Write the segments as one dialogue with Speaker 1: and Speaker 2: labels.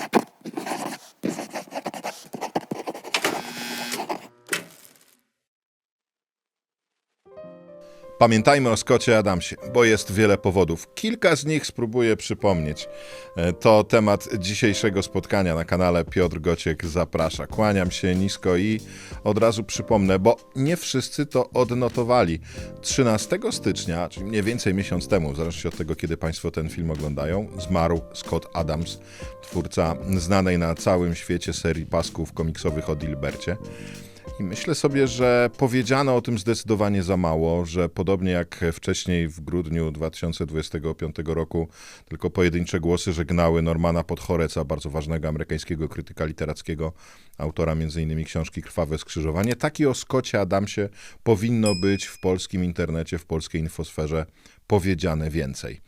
Speaker 1: you. Pamiętajmy o Scottie Adamsie, bo jest wiele powodów. Kilka z nich spróbuję przypomnieć. E, To temat dzisiejszego spotkania na kanale Piotr Gociek zaprasza. Kłaniam się nisko i od razu przypomnę, bo nie wszyscy to odnotowali. 13 stycznia, czyli mniej więcej miesiąc temu, w zależności od tego, kiedy Państwo ten film oglądają, zmarł Scott Adams, twórca znanej na całym świecie serii pasków komiksowych o Dilbercie. I myślę sobie, że powiedziano o tym zdecydowanie za mało, że podobnie jak wcześniej w grudniu 2025 roku, tylko pojedyncze głosy żegnały Normana Podhoreca, bardzo ważnego amerykańskiego krytyka literackiego, autora m.in. książki Krwawe Skrzyżowanie. Tak i o Scottie Adamsie powinno być w polskim internecie, w polskiej infosferze powiedziane więcej.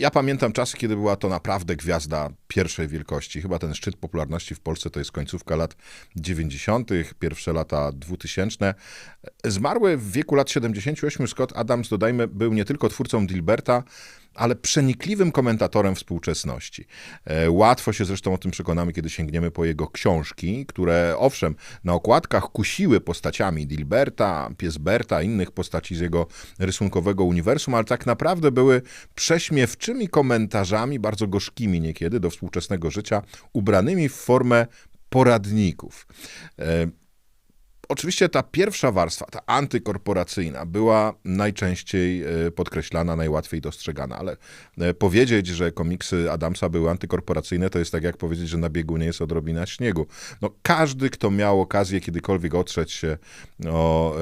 Speaker 1: Ja pamiętam czasy, kiedy była to naprawdę gwiazda pierwszej wielkości. Chyba ten szczyt popularności w Polsce to jest końcówka lat 90., pierwsze lata 2000. Zmarły w wieku lat 78 Scott Adams, dodajmy, był nie tylko twórcą Dilberta, ale przenikliwym komentatorem współczesności. E, Łatwo się zresztą o tym przekonamy, kiedy sięgniemy po jego książki, które owszem, na okładkach kusiły postaciami Dilberta, Piesberta, innych postaci z jego rysunkowego uniwersum, ale tak naprawdę były prześmiewczymi komentarzami, bardzo gorzkimi niekiedy, do współczesnego życia, ubranymi w formę poradników. Oczywiście ta pierwsza warstwa, ta antykorporacyjna, była najczęściej e, podkreślana, najłatwiej dostrzegana, ale e, powiedzieć, że komiksy Adamsa były antykorporacyjne, to jest tak jak powiedzieć, że na biegunie jest odrobina śniegu. No, każdy, kto miał okazję kiedykolwiek otrzeć się o e,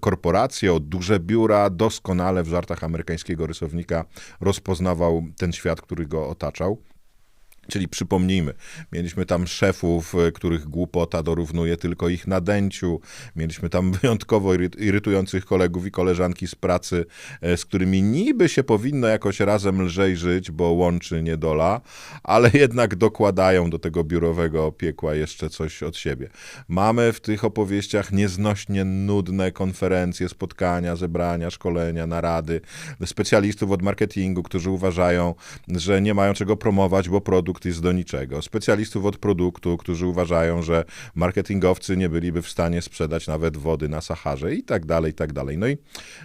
Speaker 1: korporacje, o duże biura, doskonale w żartach amerykańskiego rysownika rozpoznawał ten świat, który go otaczał. Czyli przypomnijmy, mieliśmy tam szefów, e, których głupota dorównuje tylko ich nadęciu. Mieliśmy tam wyjątkowo iry- irytujących kolegów i koleżanki z pracy, e, z którymi niby się powinno jakoś razem lżej żyć, bo łączy niedola, ale jednak dokładają do tego biurowego piekła jeszcze coś od siebie. Mamy w tych opowieściach nieznośnie nudne konferencje, spotkania, zebrania, szkolenia, narady specjalistów od marketingu, którzy uważają, że nie mają czego promować, bo produkt jest do niczego. Specjalistów od produktu, którzy uważają, że marketingowcy nie byliby w stanie sprzedać nawet wody na Saharze i tak dalej, i tak dalej. No i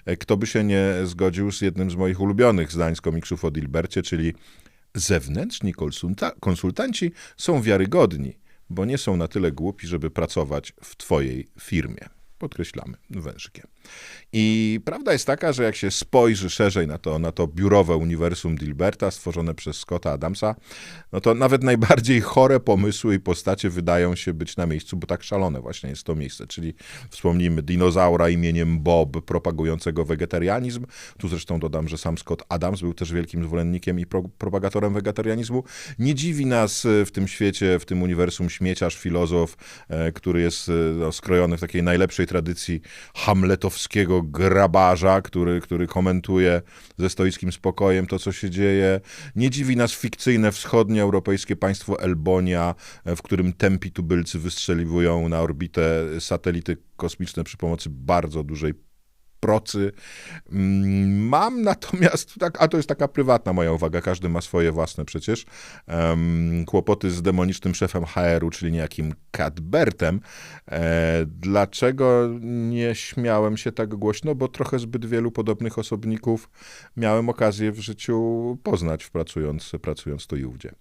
Speaker 1: e, kto by się nie zgodził z jednym z moich ulubionych zdań z komiksów o Dilbercie, czyli zewnętrzni konsulta- konsultanci są wiarygodni, bo nie są na tyle głupi, żeby pracować w twojej firmie. Podkreślamy wężykiem. I prawda jest taka, że jak się spojrzy szerzej na to, na to biurowe uniwersum Dilberta stworzone przez Scotta Adamsa, no to nawet najbardziej chore pomysły i postacie wydają się być na miejscu, bo tak szalone właśnie jest to miejsce. Czyli wspomnijmy dinozaura imieniem Bob, propagującego wegetarianizm. Tu zresztą dodam, że sam Scott Adams był też wielkim zwolennikiem i pro, propagatorem wegetarianizmu. Nie dziwi nas e, w tym świecie, w tym uniwersum śmieciarz, filozof, e, który jest e, no, skrojony w takiej najlepszej tradycji hamletowskiego grabarza, który, który komentuje ze stoickim spokojem to, co się dzieje. Nie dziwi nas fikcyjne wschodnioeuropejskie państwo Elbonia, w którym tępi tubylcy wystrzeliwują na orbitę satelity kosmiczne przy pomocy bardzo dużej procy. Mm, Mam natomiast, tak, a to jest taka prywatna moja uwaga, każdy ma swoje własne przecież, em, kłopoty z demonicznym szefem HR-u, czyli niejakim Cadbertem. E, dlaczego nie śmiałem się tak głośno? Bo trochę zbyt wielu podobnych osobników miałem okazję w życiu poznać, pracując, pracując tu i ówdzie.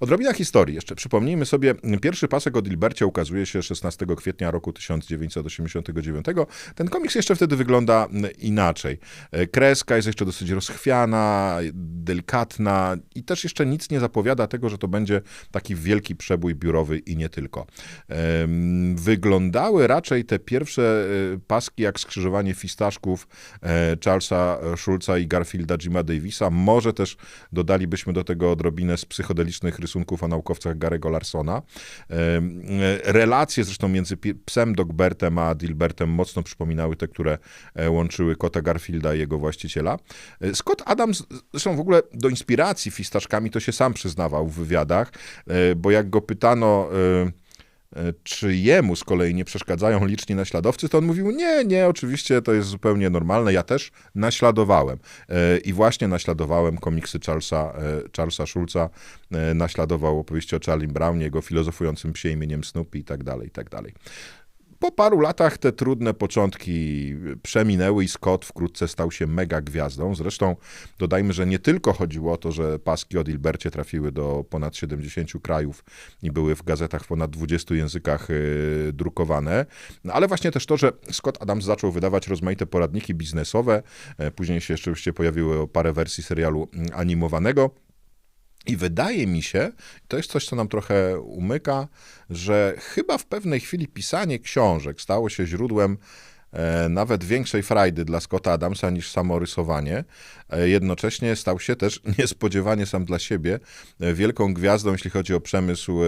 Speaker 1: Odrobina historii jeszcze. Przypomnijmy sobie, pierwszy pasek o Dilbercie ukazuje się 16 kwietnia roku 1989. Ten komiks jeszcze wtedy wygląda inaczej. E, Kreska jest jeszcze dosyć rozchwiana, delikatna i też jeszcze nic nie zapowiada tego, że to będzie taki wielki przebój biurowy i nie tylko. Wyglądały raczej te pierwsze e, paski jak skrzyżowanie fistaszków e, Charlesa Schulza i Garfielda Jima Davisa. Może też dodalibyśmy do tego odrobinę z psychodelicznych rysunków o naukowcach Garego Larsona. Relacje zresztą między psem Dogbertem a Dilbertem mocno przypominały te, które e, łączyły kota Garfielda i jego właściciela. E, Scott Adams, zresztą w ogóle do inspiracji fistaszkami to się sam przyznawał w wywiadach, e, bo jak go pytano, e, czy jemu z kolei nie przeszkadzają liczni naśladowcy, to on mówił, nie, nie, oczywiście to jest zupełnie normalne, ja też naśladowałem. I właśnie naśladowałem komiksy Charlesa, Charlesa Schulza, naśladował opowieści o Charlie Brownie, jego filozofującym psie imieniem Snoopy i tak dalej, i tak dalej. Po paru latach te trudne początki przeminęły i Scott wkrótce stał się mega gwiazdą. Zresztą dodajmy, że nie tylko chodziło o to, że paski o Dilbercie trafiły do ponad 70 krajów i były w gazetach w ponad 20 językach yy, drukowane, ale właśnie też to, że Scott Adams zaczął wydawać rozmaite poradniki biznesowe. Yy, później się jeszcze pojawiły parę wersji serialu animowanego. I wydaje mi się, to jest coś, co nam trochę umyka, że chyba w pewnej chwili pisanie książek stało się źródłem e, nawet większej frajdy dla Scotta Adamsa niż samo rysowanie. E, jednocześnie stał się też niespodziewanie sam dla siebie e, wielką gwiazdą, jeśli chodzi o przemysł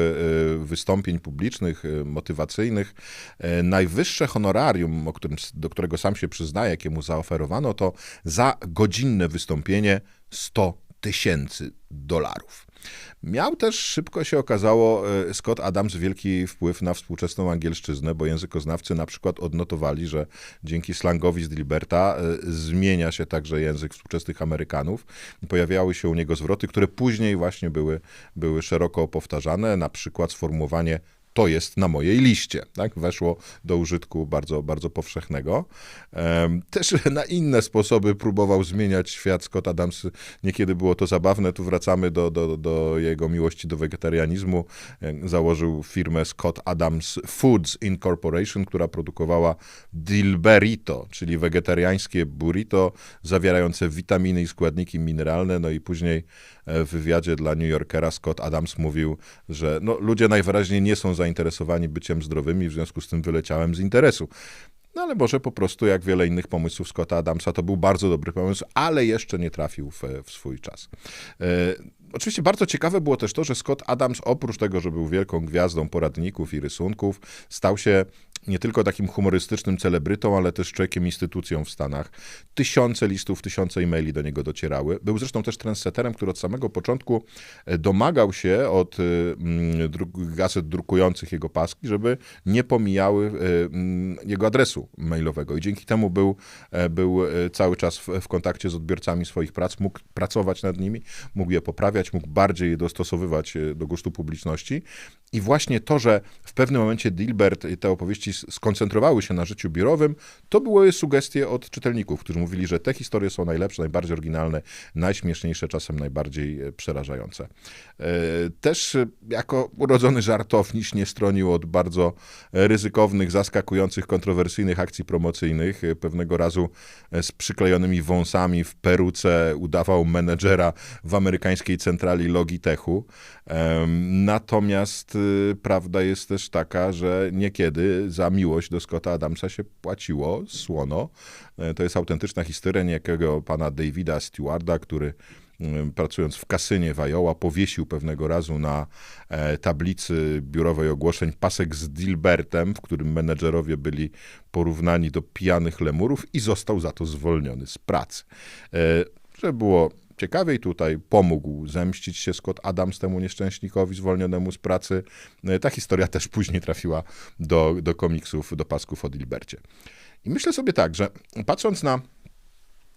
Speaker 1: wystąpień publicznych, motywacyjnych. Najwyższe honorarium, którym, do którego sam się przyznaje, jakiemu zaoferowano, to za godzinne wystąpienie 100 tysięcy dolarów. Miał też, szybko się okazało, e, Scott Adams wielki wpływ na współczesną angielszczyznę, bo językoznawcy na przykład odnotowali, że dzięki slangowi z Dilberta e, zmienia się także język współczesnych Amerykanów. Pojawiały się u niego zwroty, które później właśnie były, były szeroko powtarzane, na przykład sformułowanie to jest na mojej liście. Tak? Weszło do użytku bardzo, bardzo powszechnego. Też na inne sposoby próbował zmieniać świat Scott Adams. Niekiedy było to zabawne. Tu wracamy do, do, do jego miłości do wegetarianizmu. Założył firmę Scott Adams Foods Incorporation, która produkowała dilberito, czyli wegetariańskie burrito zawierające witaminy i składniki mineralne. No i później w wywiadzie dla New Yorkera Scott Adams mówił, że no, ludzie najwyraźniej nie są zainteresowani byciem zdrowymi, w związku z tym wyleciałem z interesu. No ale może po prostu, jak wiele innych pomysłów Scotta Adamsa, to był bardzo dobry pomysł, ale jeszcze nie trafił w, w swój czas. E, oczywiście bardzo ciekawe było też to, że Scott Adams, oprócz tego, że był wielką gwiazdą poradników i rysunków, stał się nie tylko takim humorystycznym celebrytą, ale też człowiekiem instytucją w Stanach. Tysiące listów, tysiące e-maili do niego docierały. Był zresztą też trendseterem, który od samego początku e, domagał się od e, mm, gazet drukujących jego paski, żeby nie pomijały e, mm, jego adresu mailowego. I dzięki temu był, był cały czas w, w kontakcie z odbiorcami swoich prac, mógł pracować nad nimi, mógł je poprawiać, mógł bardziej je dostosowywać do gustu publiczności. I właśnie to, że w pewnym momencie Dilbert i te opowieści skoncentrowały się na życiu biurowym, to były sugestie od czytelników, którzy mówili, że te historie są najlepsze, najbardziej oryginalne, najśmieszniejsze, czasem najbardziej e, przerażające. E, też e, jako urodzony żartowniś nie stronił od bardzo ryzykownych, zaskakujących, kontrowersyjnych akcji promocyjnych. Pewnego razu z przyklejonymi wąsami w peruce udawał menedżera w amerykańskiej centrali Logitechu. Natomiast prawda jest też taka, że niekiedy za miłość do Scotta Adamsa się płaciło słono. E, to jest autentyczna historia niejakiego pana Davida Stewarda, który pracując w kasynie w Iowa, powiesił pewnego razu na e, tablicy biurowej ogłoszeń pasek z Dilbertem, w którym menedżerowie byli porównani do pijanych lemurów i został za to zwolniony z pracy. E, że było ciekawiej tutaj pomógł zemścić się Scott Adams temu nieszczęśnikowi zwolnionemu z pracy. E, ta historia też później trafiła do, do komiksów, do pasków o Dilbercie. I myślę sobie tak, że patrząc na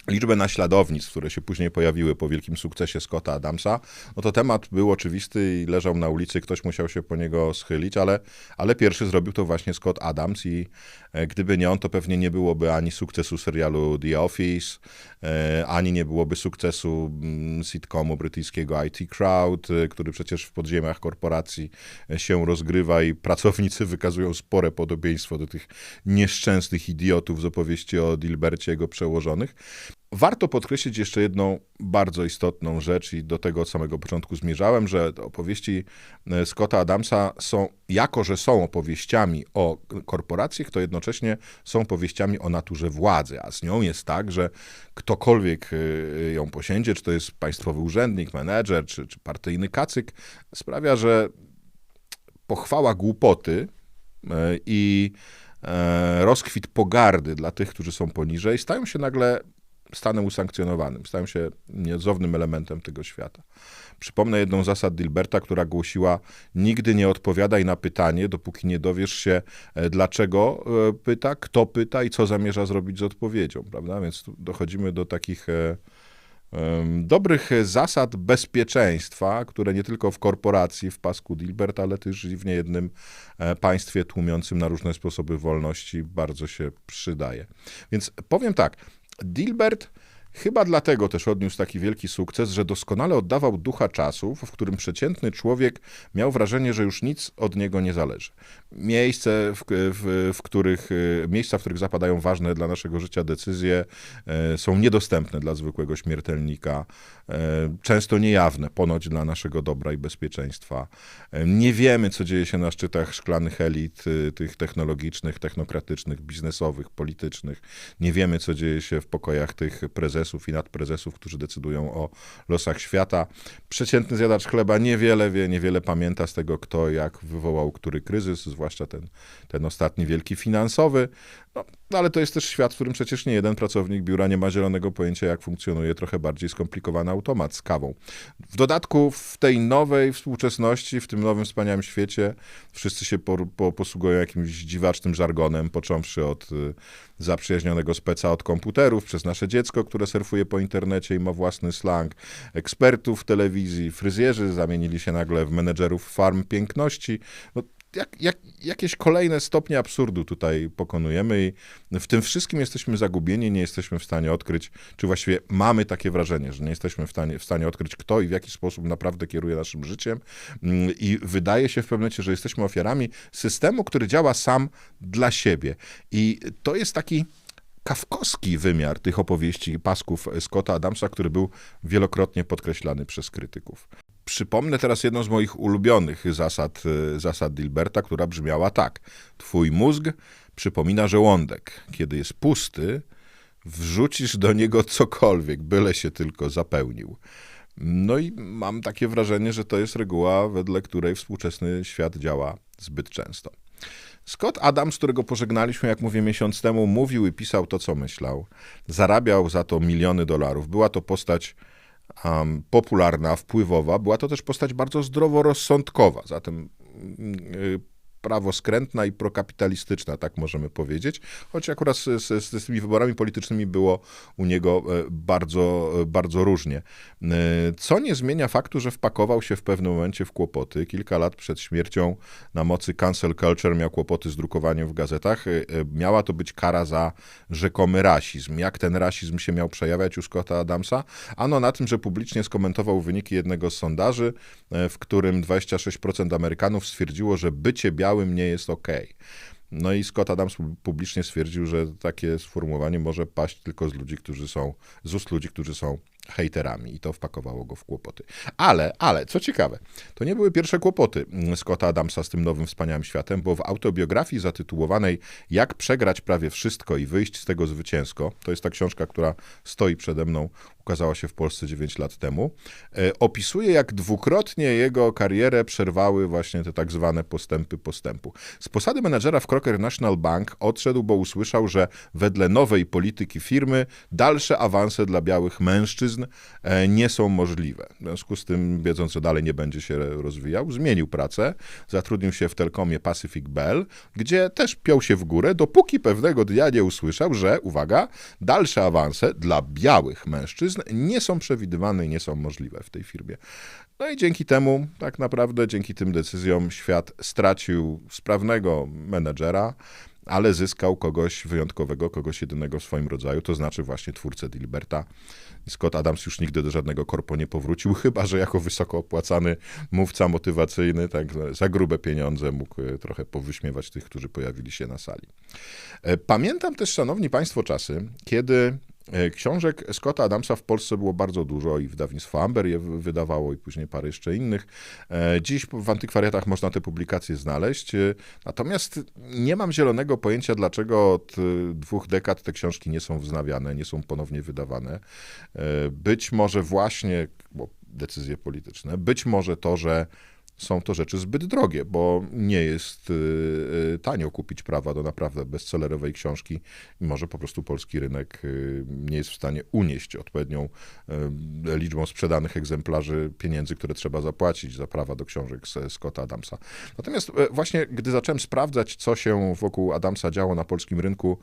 Speaker 1: liczbę naśladownictw, które się później pojawiły po wielkim sukcesie Scotta Adamsa, no to temat był oczywisty i leżał na ulicy, ktoś musiał się po niego schylić, ale, ale pierwszy zrobił to właśnie Scott Adams i e, gdyby nie on, to pewnie nie byłoby ani sukcesu serialu The Office, e, ani nie byłoby sukcesu mm, sitcomu brytyjskiego IT Crowd, e, który przecież w podziemiach korporacji się rozgrywa i pracownicy wykazują spore podobieństwo do tych nieszczęsnych idiotów z opowieści o Dilbercie jego przełożonych. Warto podkreślić jeszcze jedną bardzo istotną rzecz i do tego od samego początku zmierzałem, że opowieści e, Scotta Adamsa są, jako że są opowieściami o korporacjach, to jednocześnie są powieściami o naturze władzy, a z nią jest tak, że ktokolwiek e, ją posiędzie, czy to jest państwowy urzędnik, menedżer, czy, czy partyjny kacyk, sprawia, że pochwała głupoty e, i rozkwit pogardy dla tych, którzy są poniżej, stają się nagle stanem usankcjonowanym, stają się nieodzownym elementem tego świata. Przypomnę jedną zasad Dilberta, która głosiła: Nigdy nie odpowiadaj na pytanie, dopóki nie dowiesz się, e, dlaczego e, pyta, kto pyta i co zamierza zrobić z odpowiedzią, prawda? Więc dochodzimy do takich e, dobrych zasad bezpieczeństwa, które nie tylko w korporacji, w pasku Dilbert, ale też w niejednym państwie tłumiącym na różne sposoby wolności bardzo się przydaje. Więc powiem tak, Dilbert Chyba dlatego też odniósł taki wielki sukces, że doskonale oddawał ducha czasów, w którym przeciętny człowiek miał wrażenie, że już nic od niego nie zależy. Miejsce, w, w, w których, e, miejsca, w których zapadają ważne dla naszego życia decyzje, e, są niedostępne dla zwykłego śmiertelnika, e, często niejawne, ponoć dla naszego dobra i bezpieczeństwa. Nie wiemy, co dzieje się na szczytach szklanych elit, tych technologicznych, technokratycznych, biznesowych, politycznych. Nie wiemy, co dzieje się w pokojach tych prezesów prezesów i nadprezesów, którzy decydują o losach świata. Przeciętny zjadacz chleba niewiele wie, niewiele pamięta z tego, kto jak wywołał który kryzys, zwłaszcza ten, ten ostatni wielki finansowy. No, ale to jest też świat, w którym przecież nie jeden pracownik biura nie ma zielonego pojęcia, jak funkcjonuje trochę bardziej skomplikowany automat z kawą. W dodatku w tej nowej współczesności, w tym nowym wspaniałym świecie, wszyscy się po, po, posługują jakimś dziwacznym żargonem, począwszy od y, zaprzyjaźnionego speca od komputerów, przez nasze dziecko, które surfuje po internecie i ma własny slang, ekspertów telewizji, fryzjerzy zamienili się nagle w menedżerów farm piękności. No, jak, jak, jakieś kolejne stopnie absurdu tutaj pokonujemy i w tym wszystkim jesteśmy zagubieni, nie jesteśmy w stanie odkryć, czy właściwie mamy takie wrażenie, że nie jesteśmy w stanie, w stanie odkryć, kto i w jaki sposób naprawdę kieruje naszym życiem mm, i wydaje się w pewnym momencie, że jesteśmy ofiarami systemu, który działa sam dla siebie. I to jest taki kawkowski wymiar tych opowieści pasków Scotta Adamsa, który był wielokrotnie podkreślany przez krytyków. Przypomnę teraz jedną z moich ulubionych zasad, y, zasad Dilberta, która brzmiała tak. Twój mózg przypomina żołądek. Kiedy jest pusty, wrzucisz do niego cokolwiek, byle się tylko zapełnił. No i mam takie wrażenie, że to jest reguła, wedle której współczesny świat działa zbyt często. Scott Adams, którego pożegnaliśmy, jak mówię, miesiąc temu, mówił i pisał to, co myślał. Zarabiał za to miliony dolarów. Była to postać um, popularna, wpływowa, była to też postać bardzo zdroworozsądkowa. Zatem y, prawo skrętna i prokapitalistyczna, tak możemy powiedzieć, choć akurat z, z, z, tymi wyborami politycznymi było u niego e, bardzo, e, bardzo różnie. E, co nie zmienia faktu, że wpakował się w pewnym momencie w kłopoty. Kilka lat przed śmiercią na mocy cancel culture miał kłopoty z drukowaniem w gazetach. Miała to być kara za rzekomy rasizm. Jak ten rasizm się miał przejawiać u Scotta Adamsa? Ano na tym, że publicznie skomentował wyniki jednego z sondaży, w którym 26% Amerykanów stwierdziło, że bycie białym białym nie jest ok. No i Scott Adams publicznie stwierdził, że takie sformułowanie może paść tylko z ludzi, którzy są, z ust ludzi, którzy są hejterami i to wpakowało go w kłopoty. Ale, ale, co ciekawe, to nie były pierwsze kłopoty Scotta Adamsa z tym nowym wspaniałym światem, bo w autobiografii zatytułowanej Jak przegrać prawie wszystko i wyjść z tego zwycięsko, to jest ta książka, która stoi przede mną, ukazała się w Polsce 9 lat temu, e, opisuje, jak dwukrotnie jego karierę przerwały właśnie te tak zwane postępy postępu. Z posady menedżera w Crocker National Bank odszedł, bo usłyszał, że wedle nowej polityki firmy dalsze awanse dla białych mężczyzn e, nie są możliwe. W związku z tym, wiedząc, że dalej nie będzie się rozwijał, zmienił pracę, zatrudnił się w Telkomie Pacific Bell, gdzie też piął się w górę, dopóki pewnego dnia nie usłyszał, że, uwaga, dalsze awanse dla białych mężczyzn nie są przewidywane i nie są możliwe w tej firmie. No i dzięki temu, tak naprawdę, dzięki tym decyzjom, świat stracił sprawnego menedżera, ale zyskał kogoś wyjątkowego, kogoś jedynego w swoim rodzaju, to znaczy właśnie twórcę Dilberta. Scott Adams już nigdy do żadnego korpo nie powrócił, chyba że jako wysoko opłacany mówca motywacyjny, tak za grube pieniądze mógł e, trochę powyśmiewać tych, którzy pojawili się na sali. E, pamiętam też, szanowni państwo, czasy, kiedy książek Scotta Adamsa w Polsce było bardzo dużo i wydawnictwo Amber je wydawało i później parę jeszcze innych. E, dziś w antykwariatach można te publikacje znaleźć, e, natomiast nie mam zielonego pojęcia, dlaczego od dwóch dekad te książki nie są wznawiane, nie są ponownie wydawane. Być może właśnie, bo decyzje polityczne, być może to, że są to rzeczy zbyt drogie, bo nie jest y, y, tanio kupić prawa do naprawdę bestsellerowej książki i może po prostu polski rynek y, nie jest w stanie unieść odpowiednią liczbą sprzedanych egzemplarzy pieniędzy, które trzeba zapłacić za prawa do książek z Scotta Adamsa. Natomiast e, właśnie, gdy zacząłem sprawdzać, co się wokół Adamsa działo na polskim rynku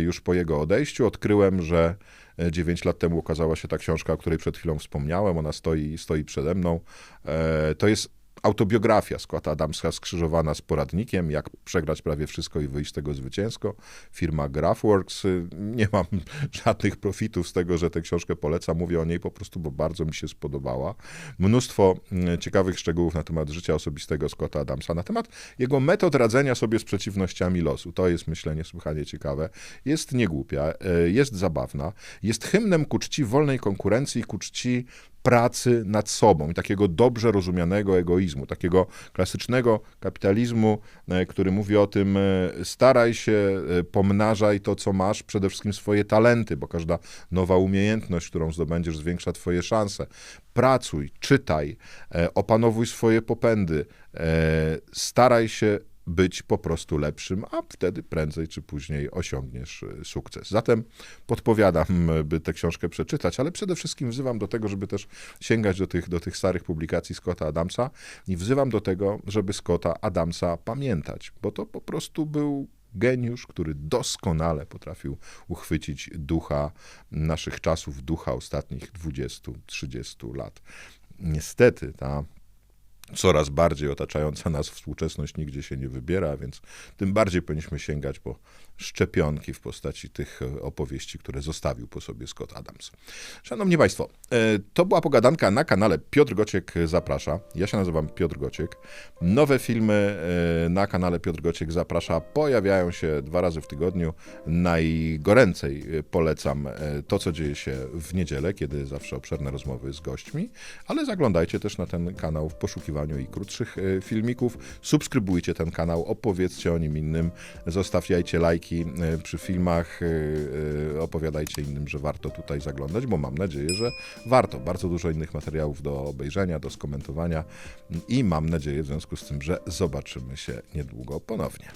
Speaker 1: już po jego odejściu, odkryłem, że 9 lat temu ukazała się ta książka, o której przed chwilą wspomniałem. Ona stoi, stoi przede mną. E, To jest autobiografia Scotta Adamsa skrzyżowana z poradnikiem, jak przegrać prawie wszystko i wyjść z tego zwycięsko. Firma Graphworks. Nie mam żadnych profitów z tego, że tę książkę polecam. Mówię o niej po prostu, bo bardzo mi się spodobała. Mnóstwo mm, ciekawych szczegółów na temat życia osobistego Scotta Adamsa, na temat jego metod radzenia sobie z przeciwnościami losu. To jest, myślę, niesłychanie ciekawe. Jest niegłupia, y, jest zabawna, jest hymnem ku czci wolnej konkurencji, ku czci pracy nad sobą i takiego dobrze rozumianego egoizmu, takiego klasycznego kapitalizmu, e, który mówi o tym, e, staraj się, e, pomnażaj to, co masz, przede wszystkim swoje talenty, bo każda nowa umiejętność, którą zdobędziesz, zwiększa twoje szanse. Pracuj, czytaj, opanowuj swoje popędy, staraj się być po prostu lepszym, a wtedy prędzej czy później osiągniesz y, sukces. Zatem podpowiadam, by tę książkę przeczytać, ale przede wszystkim wzywam do tego, żeby też sięgać do tych, do tych starych publikacji Scotta Adamsa i wzywam do tego, żeby Scotta Adamsa pamiętać, bo to po prostu był geniusz, który doskonale potrafił uchwycić ducha naszych czasów, ducha ostatnich 20-30 lat. Niestety ta coraz bardziej otaczająca nas współczesność nigdzie się nie wybiera, więc tym bardziej powinniśmy sięgać po szczepionki w postaci tych e, opowieści, które zostawił po sobie Scott Adams. Szanowni Państwo, e, to była pogadanka na kanale Piotr Gociek Zaprasza. Ja się nazywam Piotr Gociek. Nowe filmy e, na kanale Piotr Gociek Zaprasza pojawiają się dwa razy w tygodniu. Najgoręcej e, polecam e, to, co dzieje się w niedzielę, kiedy zawsze obszerne rozmowy z gośćmi, ale zaglądajcie też na ten kanał w poszukiwaniu i krótszych e, filmików. Subskrybujcie ten kanał, opowiedzcie o nim innym, zostawiajcie lajki e, przy filmach, e, e, opowiadajcie innym, że warto tutaj zaglądać, bo mam nadzieję, że warto. Bardzo dużo innych materiałów do obejrzenia, do skomentowania i mam nadzieję w związku z tym, że zobaczymy się niedługo ponownie.